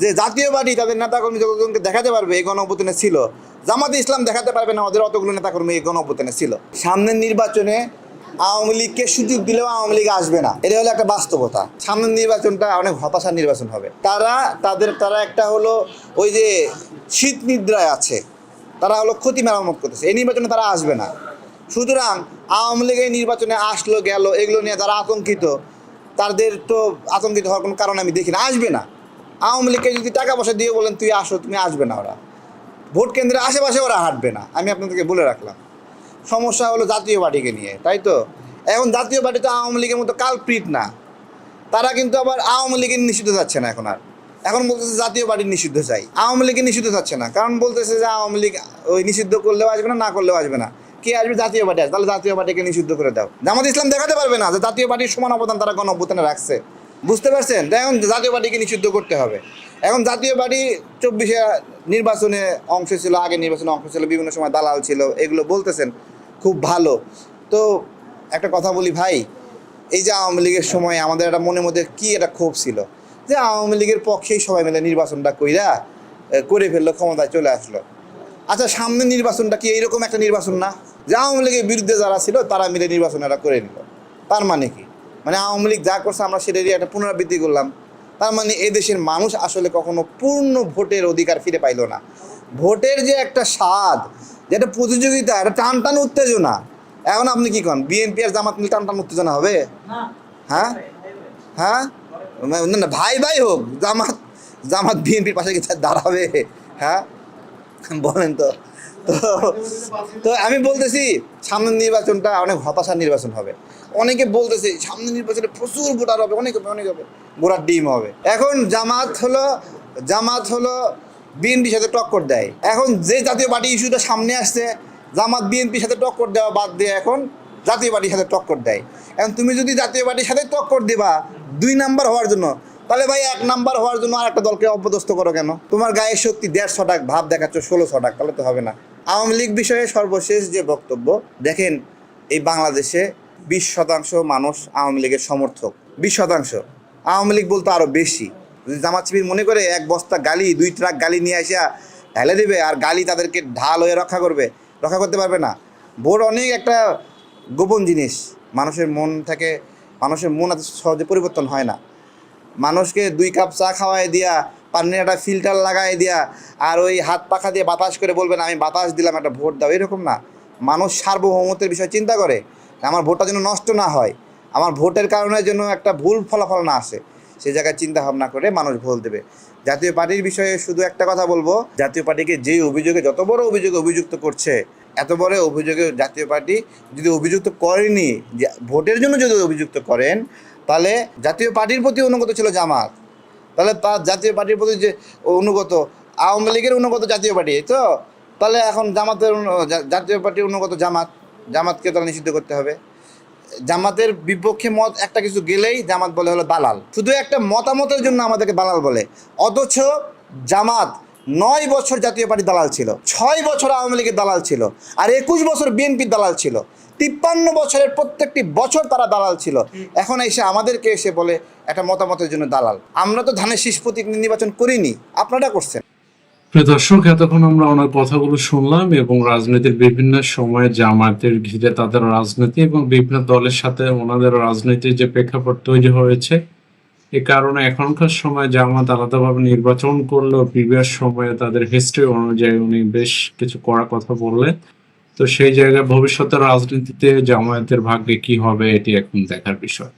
যে জাতীয় পার্টি তাদের নেতাকর্মী যতজনকে দেখাতে পারবে এই গণ অভ্যুত্থানে ছিল, জামাতে ইসলাম দেখাতে পারবে না, ওদের অতগুলো নেতাকর্মী এই গণ অভ্যুত্থানে ছিল। সামনের নির্বাচনে আওয়ামী লীগকে সুযোগ দিলেও আওয়ামী লীগ আসবে না। এটা হলো একটা বাস্তবতা। সামনের নির্বাচনটা অনেক হতাশার নির্বাচন হবে। তারা, তাদের, তারা একটা হলো ওই যে শীত নিদ্রায় আছে। তারা হলো ক্ষতি মেরামত করতেছে। এই নির্বাচনে তারা আসবে না। সুতরাং আওয়ামী লীগ এই নির্বাচনে আসলো, গেল, এগুলো নিয়ে যারা আতঙ্কিত, তাদের তো আতঙ্কিত হওয়ার কোনো কারণ আমি দেখি না। আসবে না। আওয়ামী লীগকে যদি টাকা পয়সা দিয়ে বলেন, তুই আসো, তুমি আসবে না ওরা। ভোট কেন্দ্রের আশেপাশে ওরা হাঁটবে না, আমি আপনাদেরকে বলে রাখলাম। সমস্যা হলো জাতীয় পার্টিকে নিয়ে, তাই তো? এখন জাতীয় পার্টি তো আওয়ামী লীগের মতো কালপ্রিট না। তারা কিন্তু আবার আওয়ামী লীগের নিষিদ্ধ যাচ্ছে না এখন আর। এখন বলতেছে জাতীয় পার্টির নিষিদ্ধ চাই। আওয়ামী লীগের নিষিদ্ধ যাচ্ছে না, কারণ বলতেছে যে আওয়ামী লীগ ওই নিষিদ্ধ করলেও আসবে না না করলেও আসবে না। কে আসবে? জাতীয় পার্টি আসবে। তাহলে জাতীয় পার্টিকে নিষিদ্ধ করে দাও। জামাত ইসলাম দেখাতে পারবে না যে জাতীয় পার্টির সমান অবদান তারা গণ অভ্যুত্থানে রাখছে। বুঝতে পারছেন? এখন জাতীয় পার্টিকে নিষিদ্ধ করতে হবে। এখন জাতীয় পার্টি চব্বিশে নির্বাচনে অংশ ছিল আগে নির্বাচনে অংশ ছিল, বিভিন্ন সময় দালাল ছিল, এগুলো বলতেছেন। খুব ভালো। তো একটা কথা বলি ভাই, এই যে আওয়ামী লীগের সময় আমাদের একটা মনের মধ্যে কি একটা ক্ষোভ ছিল? যে আওয়ামী লীগের পক্ষেই সবাই মিলে নির্বাচনটা কইরা করে ফেলল, ক্ষমতায় চলে আসলো। আচ্ছা সামনে নির্বাচনটা কি এইরকম একটা নির্বাচন না? যে আওয়ামী লীগের বিরুদ্ধে যারা ছিল, তারা মিলে নির্বাচন এটা করে নিল। তার মানে কি? মানে আওয়ামী লীগ যা করছে আমরা সেটারই একটা পুনরাবৃত্তি করলাম। তার মানে এই দেশের মানুষ আসলে কখনো পূর্ণ ভোটের অধিকার ফিরে পাইলো না। ভোটের যে একটা স্বাদ যে একটা প্রতিযোগিতা একটা টান টান উত্তেজনা। এখন আপনি কি কন বিএনপি আর জামাত মিলে টান টান উত্তেজনা হবে? হ্যাঁ? হ্যাঁ? না না ভাই ভাই হোক জামাত জামাত বিএনপির পাশে কি দাঁড়াবে। হ্যাঁ? বলেন তো। তো তো আমি বলতেছি, সামনের নির্বাচনটা অনেক হতাশার নির্বাচন হবে। অনেকে বলতেছে, সামনের নির্বাচনে প্রচুর ভোটার হবে, অনেক হবে অনেক হবে। গোড়ার ডিম হবে। এখন জামাত হলো জামাত হলো বিএনপির সাথে টক্কর দেয়। এখন যে জাতীয় পার্টি ইস্যুটা সামনে আসছে, জামাত বিএনপির সাথে টক্কর দেওয়া বাদ দিয়ে এখন জাতীয় পার্টির সাথে টক্কর দেয়। এখন তুমি যদি জাতীয় পার্টির সাথে টক্কর দিবা, দুই নাম্বার হওয়ার জন্য তাহলে ভাই এক নাম্বার হওয়ার জন্য আর একটা দলকে অপদস্থ করো কেন? তোমার গায়ের শক্তি দেড়শো টাক ভাব দেখাচ্ছ ষোলোশো টাক তাহলে তো হবে না। আওয়ামী লীগ বিষয়ে সর্বশেষ যে বক্তব্য, দেখেন এই বাংলাদেশে বিশ শতাংশ মানুষ আওয়ামী লীগের সমর্থক। বিশ শতাংশ। আওয়ামী লীগ বলতে আরও বেশি। যদি জামাত মনে করে এক বস্তা গালি, দুই ট্রাক গালি নিয়ে আসা ঢেলে দেবে আর গালি তাদেরকে ঢাল হয়ে রক্ষা করবে, রক্ষা করতে পারবে না। ভোট অনেক একটা গোপন জিনিস। মানুষের মন থেকে, মানুষের মন এত সহজে পরিবর্তন হয় না। মানুষকে দুই কাপ চা খাওয়াই দিয়া, পানির একটা ফিল্টার লাগাই দিয়া, আর ওই হাত পাখা দিয়ে বাতাস করে বলবেন, আমি বাতাস দিলাম, একটা ভোট দাও। এরকম না। মানুষ সার্বভৌমত্বের বিষয়ে চিন্তা করে, আমার ভোটটা যেন নষ্ট না হয়। আমার ভোটের কারণে যেন একটা ভুল ফলাফল না আসে। সেই জায়গায় চিন্তা ভাবনা করে মানুষ ভোট দেবে। জাতীয় পার্টির বিষয়ে শুধু একটা কথা বলব, জাতীয় পার্টিকে যে অভিযোগে, যত বড় অভিযোগে অভিযুক্ত করছে, এত বড় অভিযোগে জাতীয় পার্টি যদি অভিযুক্ত করেনি ভোটের জন্য যদি অভিযুক্ত করেন তাহলে জাতীয় পার্টির প্রতি অনুগত ছিল জামাত তাহলে তার জাতীয় পার্টির প্রতি যে অনুগত, আওয়ামী লীগের অনুগত জাতীয় পার্টি তো? তাহলে এখন জামাতের জাতীয় পার্টির অনুগত জামাত, জামাতকে তারা নিষিদ্ধ করতে হবে। জামাতের বিপক্ষে মত একটা কিছু গেলেই জামাত বলে হলো বালাল। শুধু একটা মতামতের জন্য আমাদেরকে বালাল বলে। অথচ জামাত নয় বছর জাতীয় পার্টি দালাল ছিল, ছয় বছর আওয়ামী লীগের দালাল ছিল, আর একুশ বছর বিএনপির দালাল ছিল, তিপ্পান্ন বছরের প্রত্যেকটি বছর তারা দালাল ছিল। এখন এসে আমাদেরকে এসে বলে, একটা মতামতের জন্য দালাল। আমরা তো ধানের শীষ প্রতীক নির্বাচন করিনি, আপনারা করছেন। প্রিয় দর্শক, এতক্ষণ আমরা ওনার কথাগুলো শুনলাম এবং রাজনীতির বিভিন্ন সময়ে জামায়াতের ঘিরে তাদের রাজনীতি এবং বিভিন্ন দলের সাথে ওনাদের রাজনীতির যে প্রেক্ষাপট তৈরি হয়েছে এ কারণে এখনকার সময় জামাত আলাদাভাবে নির্বাচন করলেও প্রিভিয়াস সময়ে তাদের হিস্ট্রি অনুযায়ী উনি বেশ কিছু করা কথা বললেন। তো সেই জায়গায় ভবিষ্যতের রাজনীতিতে জামায়াতের ভাগ্যে কি হবে এটি এখন দেখার বিষয়।